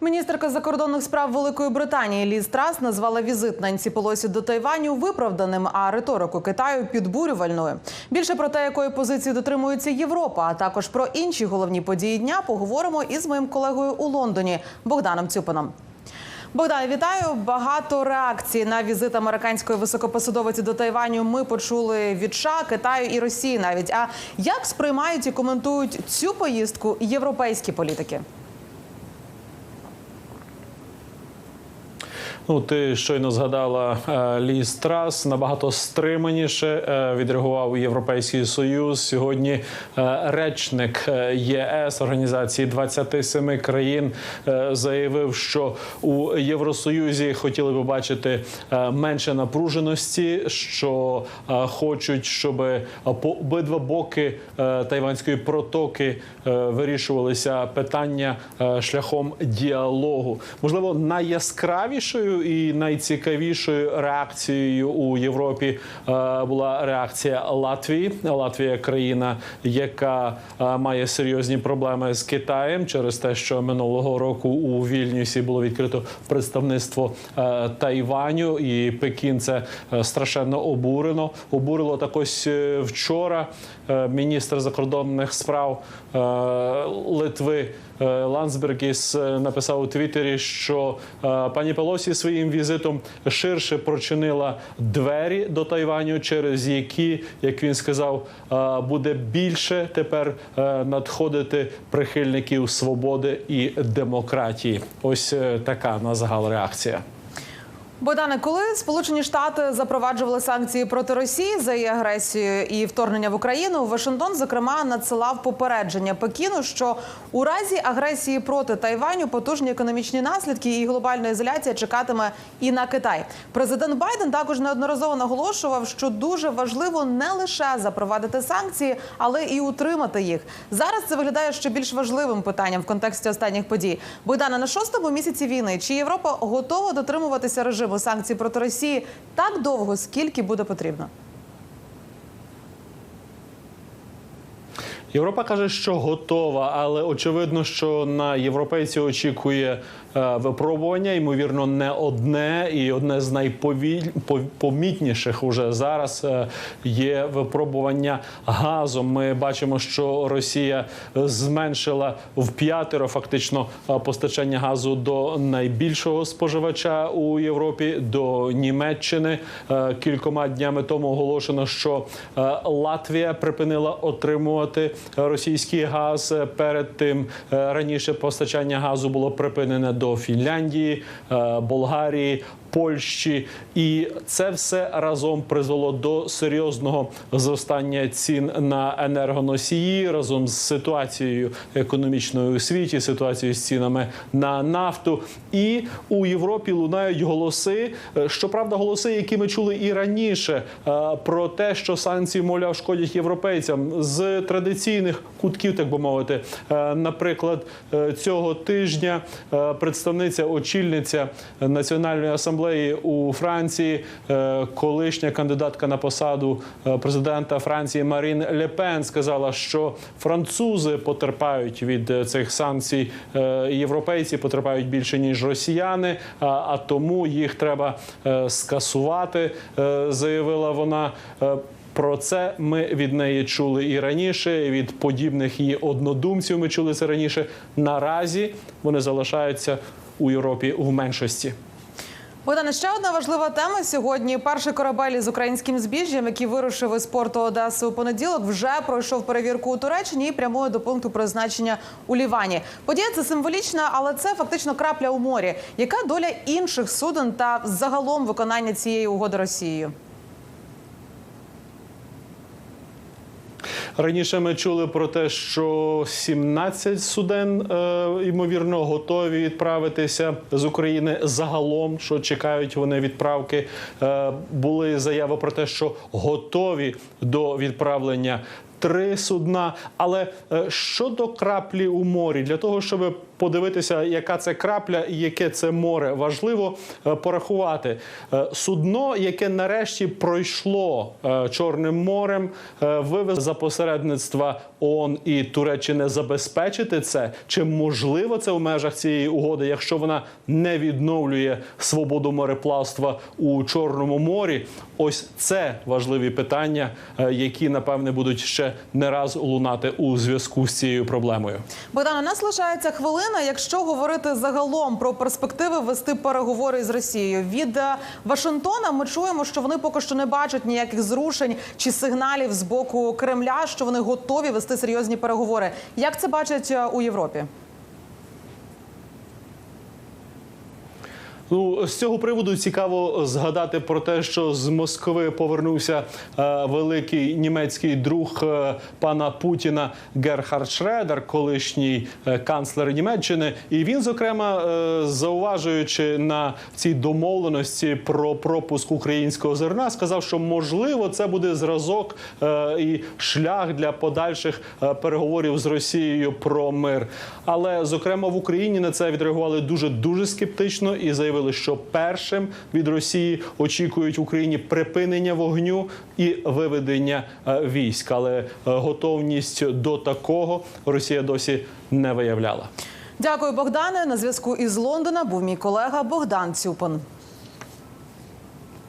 Міністерка закордонних справ Великої Британії Ліз Трас назвала візит Нансі Пелосі до Тайваню виправданим, а риторику Китаю підбурювальною. Більше про те, якої позиції дотримується Європа, а також про інші головні події дня поговоримо із моїм колегою у Лондоні Богданом Цюпином. Богдане, вітаю. Багато реакцій на візит американської високопосадовиці до Тайваню. Ми почули від США, Китаю і Росії навіть. А як сприймають і коментують цю поїздку європейські політики? Ну, ти щойно згадала е, Ліз Трас набагато стриманіше е, відреагував Європейський Союз. Сьогодні е, речник ЄС організації 27 країн заявив, що у Євросоюзі хотіли би бачити менше напруженості, що хочуть, щоб по обидва боки тайванської протоки вирішувалися питання шляхом діалогу. Можливо, найяскравішою і найцікавішою реакцією у Європі е, була реакція Латвії. Латвія країна, яка е, має серйозні проблеми з Китаєм через те, що минулого року у Вільнюсі було відкрито представництво е, Тайваню, і Пекін це страшенно обурено. Обурило так вчора міністр закордонних справ Литви. Ландсбергіс написав у Твіттері, що пані Пелосі своїм візитом ширше прочинила двері до Тайваню, через які, як він сказав, е, буде більше тепер е, надходити прихильників свободи і демократії. Ось е, така на загал реакція. Богдане, коли Сполучені Штати запроваджували санкції проти Росії за її агресію і вторгнення в Україну, Вашингтон зокрема надсилав попередження Пекіну, що у разі агресії проти Тайваню потужні економічні наслідки і глобальна ізоляція чекатиме і на Китай. Президент Байден також неодноразово наголошував, що дуже важливо не лише запровадити санкції, але і утримати їх. Зараз це виглядає ще більш важливим питанням в контексті останніх подій. Богдане, на шостому місяці війни чи Європа готова дотримуватися режиму санкцій проти Росії так довго, скільки буде потрібно? Європа каже, що готова, але очевидно, що на європейців очікує е, випробування, ймовірно, не одне, і одне з найпомітніших уже зараз е, є випробування газом. Ми бачимо, що Росія зменшила в п'ятеро фактично е, постачання газу до найбільшого споживача у Європі до Німеччини. Кількома днями тому оголошено, що Латвія припинила отримувати російський газ. Перед тим е, раніше постачання газу було припинене до Фінляндії, е, Болгарії. Польщі, і це все разом призвело до серйозного зростання цін на енергоносії разом з ситуацією економічною у світі, ситуацією з цінами на нафту. І у Європі лунають голоси. е, Щоправда, голоси, які ми чули і раніше, е, про те, що санкції, мовляв, шкодять європейцям з традиційних кутків, так би мовити. Е, Наприклад, цього тижня представниця очільниця національної асамблеї у Франції, е, колишня кандидатка на посаду е, президента Франції Марін Лепен сказала, що французи потерпають від е, цих санкцій. Європейці потерпають більше ніж росіяни, а, тому їх треба скасувати, заявила вона. Про це ми від неї чули і раніше. Від подібних її однодумців ми чули це раніше. Наразі вони залишаються у Європі в меншості. Богдане, ще одна важлива тема сьогодні. Перший корабель із українським збіжжям, який вирушив із порту Одеси у понеділок, вже пройшов перевірку у Туреччині і прямує до пункту призначення у Лівані. Подія це символічна, але це фактично крапля у морі. Яка доля інших суден та загалом виконання цієї угоди Росією? Раніше ми чули про те, що 17 суден е, ймовірно готові відправитися з України загалом, що чекають вони відправки. Е, були заяви про те, що готові до відправлення. Три судна, але е, щодо краплі у морі, для того, щоб подивитися, яка це крапля і яке це море. Важливо е, порахувати Е, судно, яке нарешті пройшло Чорним морем, вивез за посередництва ООН і Туреччини забезпечити це. Чи можливо це в межах цієї угоди, якщо вона не відновлює свободу мореплавства у Чорному морі? Ось це важливі питання, які напевне будуть ще не раз лунати у зв'язку з цією проблемою. Богдана нас лишається хвилина. Якщо говорити загалом про перспективи вести переговори з Росією від е, Вашингтона, ми чуємо, що вони поки що не бачать ніяких зрушень чи сигналів з боку Кремля, що вони готові вести серйозні переговори. Як це бачать е, у Європі? Ну з цього приводу цікаво згадати про те, що з Москви повернувся е, великий німецький друг е, пана Путіна Герхард Шредер, колишній е, канцлер Німеччини, і він, зокрема, е, зауважуючи на цій домовленості про пропуск українського зерна, сказав, що можливо це буде зразок е, і шлях для подальших е, переговорів з Росією про мир. Але зокрема в Україні на це відреагували дуже дуже скептично і заявили, що першим від Росії очікують в Україні припинення вогню і виведення е, військ. Але е, готовність до такого Росія досі не виявляла. Дякую, Богдане. На зв'язку із Лондона був мій колега Богдан Цюпин.